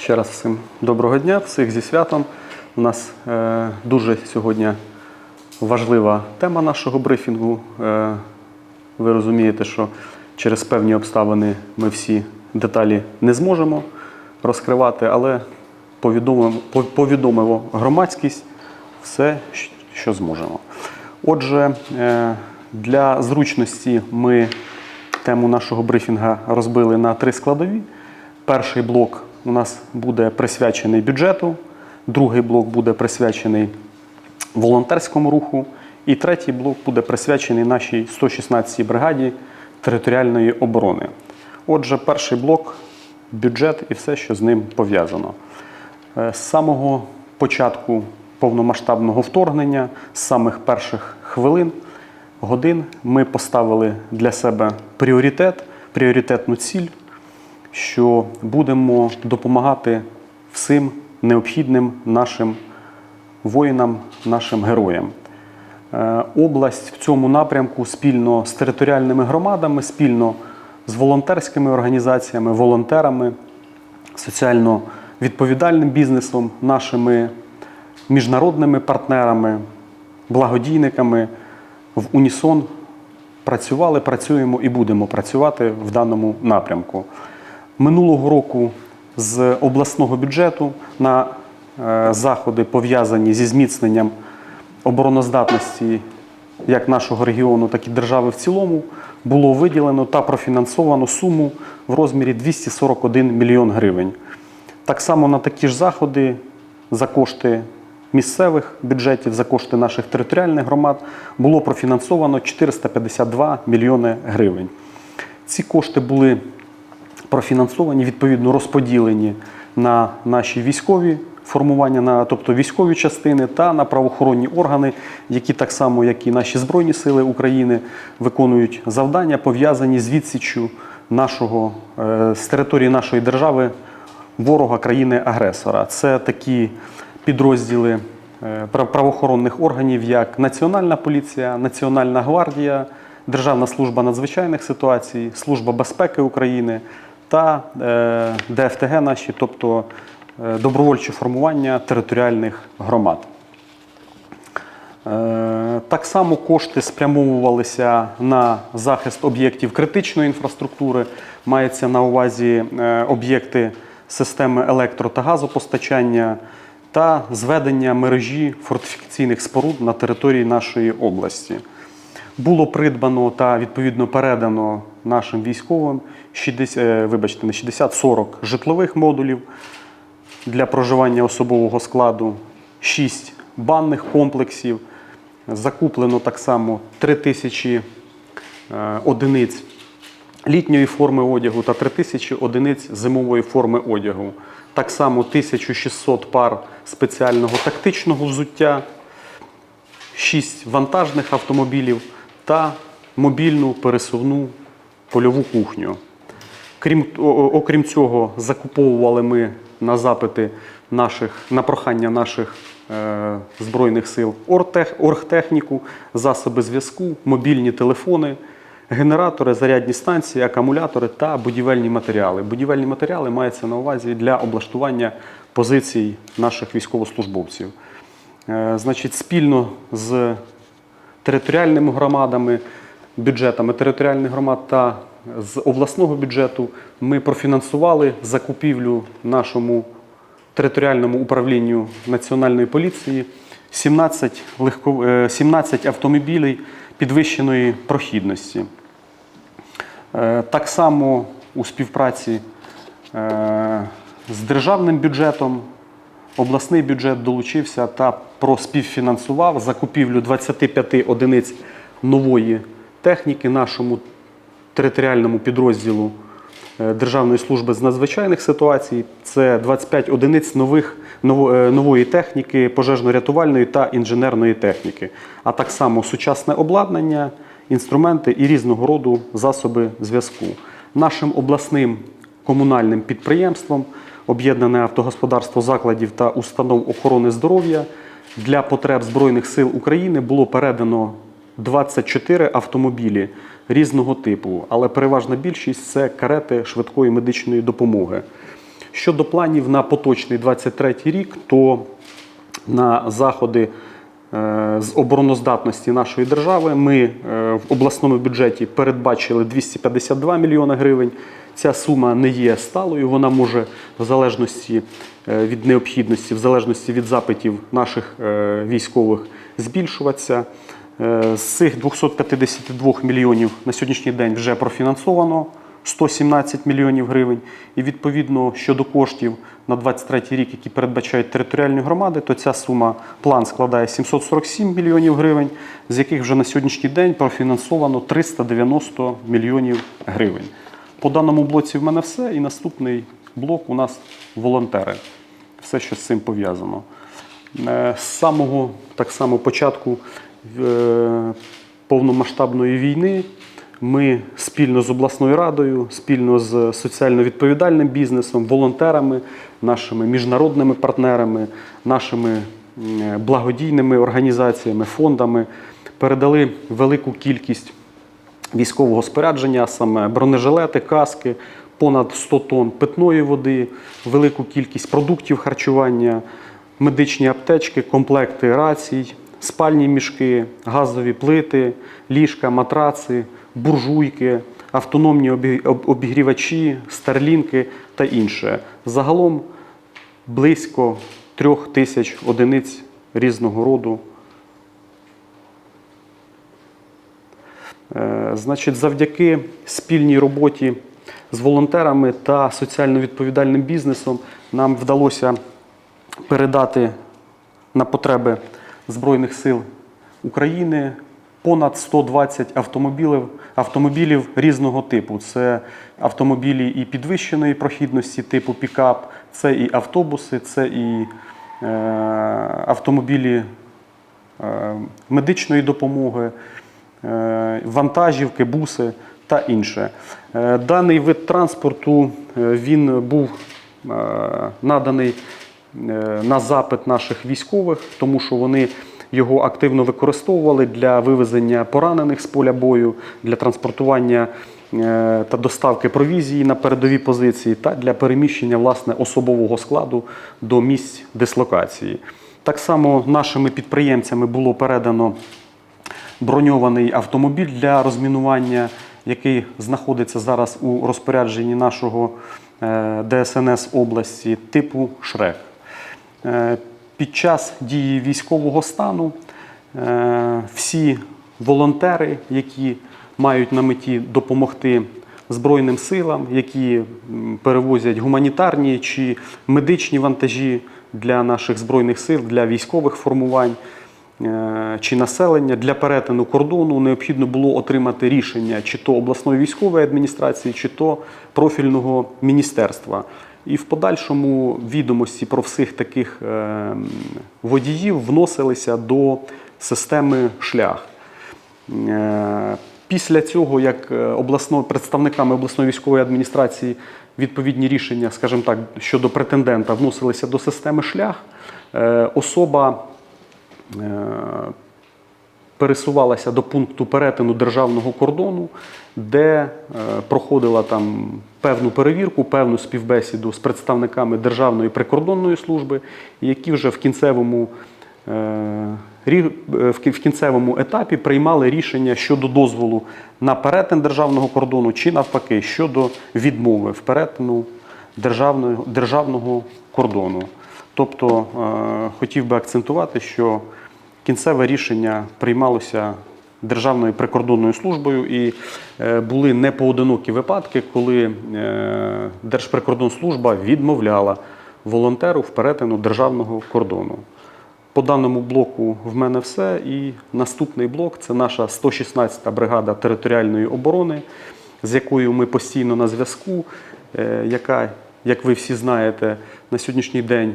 Ще раз всім доброго дня, всіх зі святом. У нас е, дуже сьогодні важлива тема нашого брифінгу. Е, ви розумієте, що через певні обставини ми всі деталі не зможемо розкривати, але повідомимо, повідомимо громадськість все, що зможемо. Отже, е, для зручності ми тему нашого брифінга розбили на три складові. Перший блок у нас буде присвячений бюджету, другий блок буде присвячений волонтерському руху, і третій блок буде присвячений нашій 116-й бригаді територіальної оборони. Отже, перший блок бюджет і все, що з ним пов'язано. Е, З самого початку повномасштабного вторгнення, з самих перших хвилин, годин, ми поставили для себе пріоритет, пріоритетну ціль, що будемо допомагати всім необхідним нашим воїнам, нашим героям. Е, Область в цьому напрямку спільно з територіальними громадами, спільно з волонтерськими організаціями, волонтерами, соціально відповідальним бізнесом, нашими міжнародними партнерами, благодійниками в унісон працювали, працюємо і будемо працювати в даному напрямку. Минулого року з обласного бюджету на е, заходи пов'язані зі зміцненням обороноздатності як нашого регіону, так і держави в цілому було виділено та профінансовано суму в розмірі 241 мільйон гривень. Так само на такі ж заходи за кошти місцевих бюджетів, за кошти наших територіальних громад було профінансовано 452 мільйони гривень. Ці кошти були профінансовані, відповідно розподілені на наші військові формування, на, тобто військові частини та на правоохоронні органи, які так само, як і наші Збройні Сили України, виконують завдання, пов'язані з відсіччю нашого, е, з території нашої держави ворога країни-агресора. Це такі підрозділи е, прав- правоохоронних органів, як Національна поліція, Національна гвардія, Державна служба надзвичайних ситуацій, Служба безпеки України та е, ДФТГ наші, тобто е, добровольчі формування територіальних громад. Е, Так само кошти спрямовувалися на захист об'єктів критичної інфраструктури. Мається на увазі об'єкти системи електро та газопостачання та зведення мережі фортифікаційних споруд на території нашої області. Було придбано та відповідно передано нашим військовим 60, е, вибачте, не 60-40 житлових модулів для проживання особового складу, 6 банних комплексів. Закуплено так само 3 тисячі е, одиниць літньої форми одягу та 3 тисячі одиниць зимової форми одягу. Так само 1600 пар спеціального тактичного взуття, 6 вантажних автомобілів та мобільну пересувну польову кухню. Крім, окрім цього, закуповували ми на запити наших, на прохання наших е, Збройних сил оргтехніку, засоби зв'язку, мобільні телефони, генератори, зарядні станції, акумулятори та будівельні матеріали. Будівельні матеріали мається на увазі для облаштування позицій наших військовослужбовців. Е, Значить, спільно з територіальними громадами, бюджетами територіальних громад та з обласного бюджету ми профінансували закупівлю нашому територіальному управлінню Національної поліції 17, легко, е, 17 автомобілів підвищеної прохідності. Е, Так само у співпраці е, з державним бюджетом обласний бюджет долучився та проспівфінансував закупівлю 25 одиниць нової техніки нашому територіальному підрозділу е, Державної служби з надзвичайних ситуацій. Це 25 одиниць нових, е, нової техніки, пожежно-рятувальної та інженерної техніки, а так само сучасне обладнання, інструменти і різного роду засоби зв'язку. Нашим обласним комунальним підприємством Об'єднане автогосподарство закладів та установ охорони здоров'я для потреб Збройних сил України було передано 24 автомобілі різного типу, але переважна більшість це карети швидкої медичної допомоги. Щодо планів на поточний 23 рік, то на заходи з обороноздатності нашої держави ми е, в обласному бюджеті передбачили 252 мільйони гривень. Ця сума не є сталою, вона може в залежності е, від необхідності, в залежності від запитів наших е, військових збільшуватися. Е, З цих 252 мільйонів на сьогоднішній день вже профінансовано 117 мільйонів гривень. І відповідно щодо коштів на 23 рік, які передбачають територіальні громади, то ця сума план складає 747 мільйонів гривень, з яких вже на сьогоднішній день профінансовано 390 мільйонів гривень. По даному блоці в мене все. І наступний блок у нас волонтери. Все, що з цим пов'язано. Е, З самого так само початку е, повномасштабної війни ми спільно з обласною радою, спільно з соціально відповідальним бізнесом, волонтерами, нашими міжнародними партнерами, нашими благодійними організаціями, фондами передали велику кількість військового спорядження, саме бронежилети, каски, понад 100 тонн питної води, велику кількість продуктів харчування, медичні аптечки, комплекти рацій, спальні мішки, газові плити, ліжка, матраци, буржуйки, автономні обігрівачі, старлінки та інше. Загалом близько трьох тисяч одиниць різного роду Е, Значить, завдяки спільній роботі з волонтерами та соціально відповідальним бізнесом нам вдалося передати на потреби Збройних сил України понад 120 автомобілів, автомобілів різного типу. Це автомобілі і підвищеної прохідності типу пікап, це і автобуси, це і е, автомобілі е, медичної допомоги, е, вантажівки, буси та інше. Е, Даний вид транспорту е, він був е, наданий на запит наших військових, тому що вони його активно використовували для вивезення поранених з поля бою, для транспортування е, та доставки провізії на передові позиції та для переміщення власне особового складу до місць дислокації. Так само нашими підприємцями було передано броньований автомобіль для розмінування, який знаходиться зараз у розпорядженні нашого е, ДСНС області типу Шрек. Е, Під час дії військового стану е, всі волонтери, які мають на меті допомогти Збройним силам, які перевозять гуманітарні чи медичні вантажі для наших збройних сил, для військових формувань е, чи населення для перетину кордону необхідно було отримати рішення чи то обласної військової адміністрації, чи то профільного міністерства. І в подальшому відомості про всіх таких е, водіїв вносилися до системи шлях. Е, Після цього, як е, обласно, представниками обласної військової адміністрації відповідні рішення, скажімо так, щодо претендента вносилися до системи шлях, особа пересувалася до пункту перетину державного кордону, де е, проходила там певну перевірку, певну співбесіду з представниками Державної прикордонної служби, які вже в кінцевому е, е, в кінцевому етапі приймали рішення щодо дозволу на перетин державного кордону чи навпаки щодо відмови в перетину державного, державного кордону. Тобто хотів би акцентувати, що кінцеве рішення приймалося Державною прикордонною службою і е, були непоодинокі випадки, коли е, Держприкордонслужба відмовляла волонтеру в перетину державного кордону. По даному блоку в мене все. І наступний блок це наша 116-та бригада територіальної оборони, з якою ми постійно на зв'язку, е, яка, як ви всі знаєте, на сьогоднішній день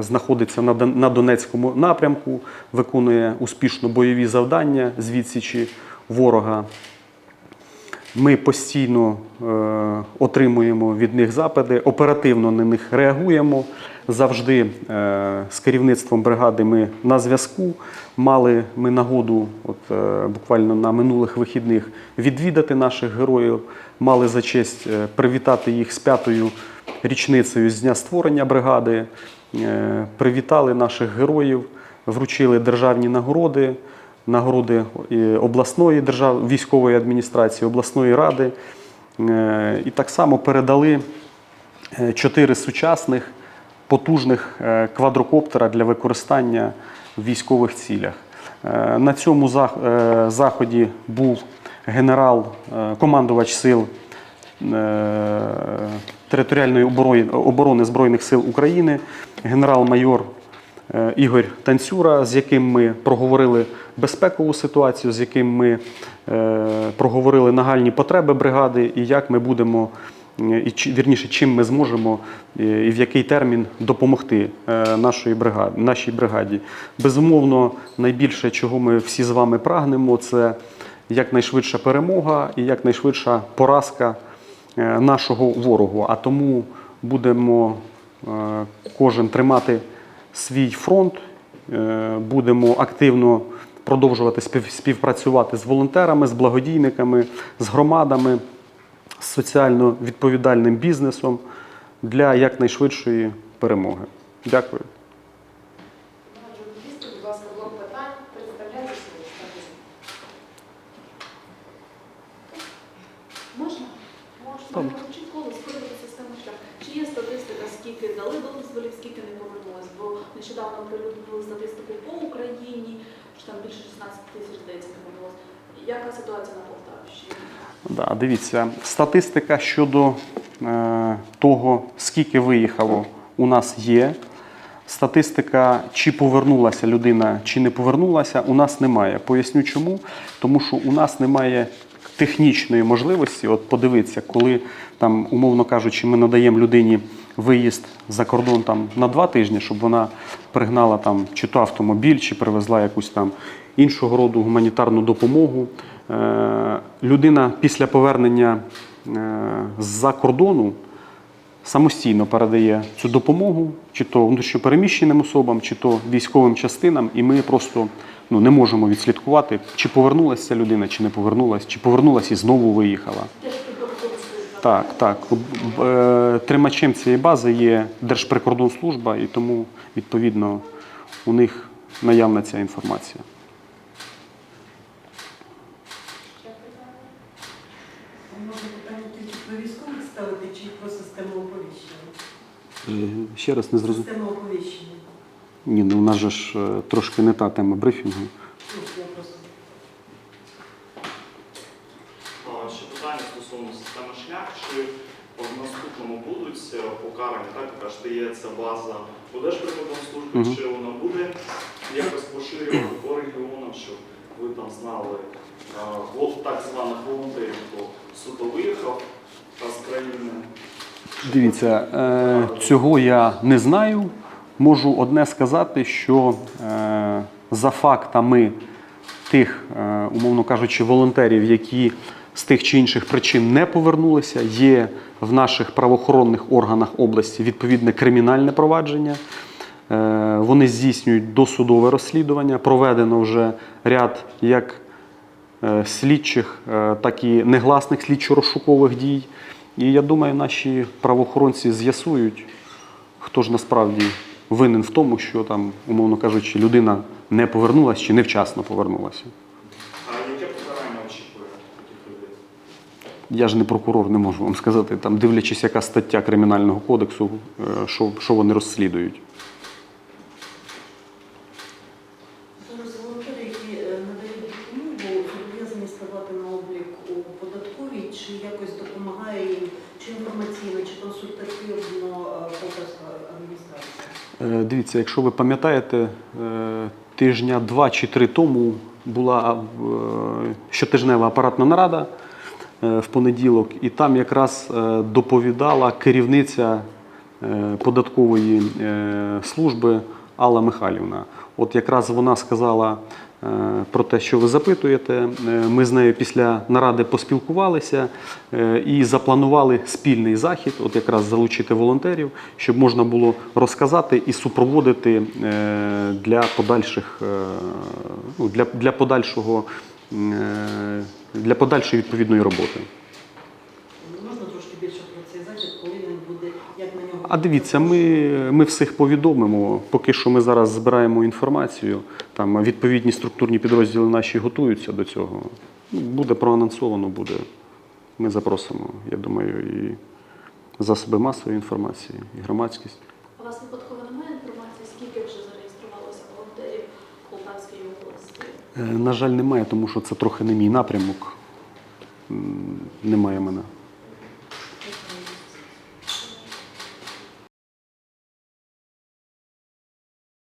знаходиться на Донецькому напрямку, виконує успішно бойові завдання з відсічі ворога. Ми постійно е, отримуємо від них запити, оперативно на них реагуємо. Завжди е, з керівництвом бригади ми на зв'язку. Мали ми нагоду, от, е, буквально на минулих вихідних, відвідати наших героїв, мали за честь е, привітати їх з п'ятою річницею з дня створення бригади. Е, Привітали наших героїв, вручили державні нагороди, нагороди обласної держав... військової адміністрації, обласної ради. Е, І так само передали е, чотири сучасних потужних е, квадрокоптера для використання в військових цілях. Е, На цьому е, заході був генерал, е, командувач сил е, територіальної оборони, Збройних сил України, генерал-майор е, Ігор Танцюра, з яким ми проговорили безпекову ситуацію, з яким ми е, проговорили нагальні потреби бригади і як ми будемо, е, і вірніше, чим ми зможемо е, і в який термін допомогти е, нашої бригаді, нашій бригаді. Безумовно, найбільше, чого ми всі з вами прагнемо, це якнайшвидша перемога і якнайшвидша поразка е, нашого ворогу. А тому будемо е, кожен тримати свій фронт, е, будемо активно продовжувати спів- співпрацювати з волонтерами, з благодійниками, з громадами, з соціально відповідальним бізнесом для якнайшвидшої перемоги. Дякую. Яка ситуація на Полтавщині? Да, дивіться, статистика щодо е, того, скільки виїхало, у нас є. Статистика, чи повернулася людина, чи не повернулася, у нас немає. Поясню чому. Тому що у нас немає технічної можливості, от подивитися, коли там, умовно кажучи, ми надаємо людині виїзд за кордон там на два тижні, щоб вона пригнала там чи то автомобіль, чи привезла якусь там іншого роду гуманітарну допомогу. Е, людина після повернення е, з-за кордону самостійно передає цю допомогу, чи то внутрішньопереміщеним особам, чи то військовим частинам, і ми просто ну, не можемо відслідкувати, чи повернулася ця людина, чи не повернулася, чи повернулася і знову виїхала. Так, так. Е, Тримачем цієї бази є Держприкордонслужба, і тому, відповідно, у них наявна ця інформація. Може питання тільки про військових ставити чи про систему оповіщення? Е, Ще раз не зрозумів. Система оповіщення. Ні, ну у нас же ж е, трошки не та тема брифінгу. Ну, я просто А, Ще питання стосовно системи шлях, чи в наступному будуть е, покарані, так ви кажете, є база буде ж прикордонслужби, Мгм. чи вона буде якось поширювати по регіонам, щоб ви там знали от так званих волонтерів, хто суто виїхав а, з країни. Дивіться, е, цього я не знаю. Можу одне сказати, що е, за фактами тих, е, умовно кажучи, волонтерів, які з тих чи інших причин не повернулися, є в наших правоохоронних органах області відповідне кримінальне провадження. Вони здійснюють досудове розслідування. Проведено вже ряд як слідчих, так і негласних слідчо-розшукових дій. І я думаю, наші правоохоронці з'ясують, хто ж насправді винен в тому, що там, умовно кажучи, людина не повернулася чи невчасно повернулася. А яке покарання очікує таких людей? Я ж не прокурор, не можу вам сказати, там, дивлячись, яка стаття Кримінального кодексу, е, що, що вони розслідують. зараз волонтери, які е, надають допомогу, зобов'язані ставати на облік у податковій, чи якось допомагає їм, чи інформаційно, чи консультативно е, полтавська адміністрація? Е, Дивіться, якщо ви пам'ятаєте, е, тижня два чи три тому була е, щотижнева апаратна нарада е, в понеділок, і там якраз доповідала керівниця податкової служби Алла Михайлівна. От якраз вона сказала е, про те, що ви запитуєте. Е, Ми з нею після наради поспілкувалися е, і запланували спільний захід, от якраз залучити волонтерів, щоб можна було розказати і супроводити для подальших ну, для, для подальшого для подальшої відповідної роботи. Можна трошки більше про цей захід, коли він буде, як А дивіться, ми, ми всіх повідомимо. Поки що ми зараз збираємо інформацію. Там відповідні структурні підрозділи наші готуються до цього. Буде проанонсовано, буде. Ми запросимо, я думаю, і засоби масової інформації, і громадськість. У вас випадково немає інформації, скільки вже зареєструвалося волонтерів в Полтавській області? Е, На жаль, немає, тому що це трохи не мій напрямок. Немає мене.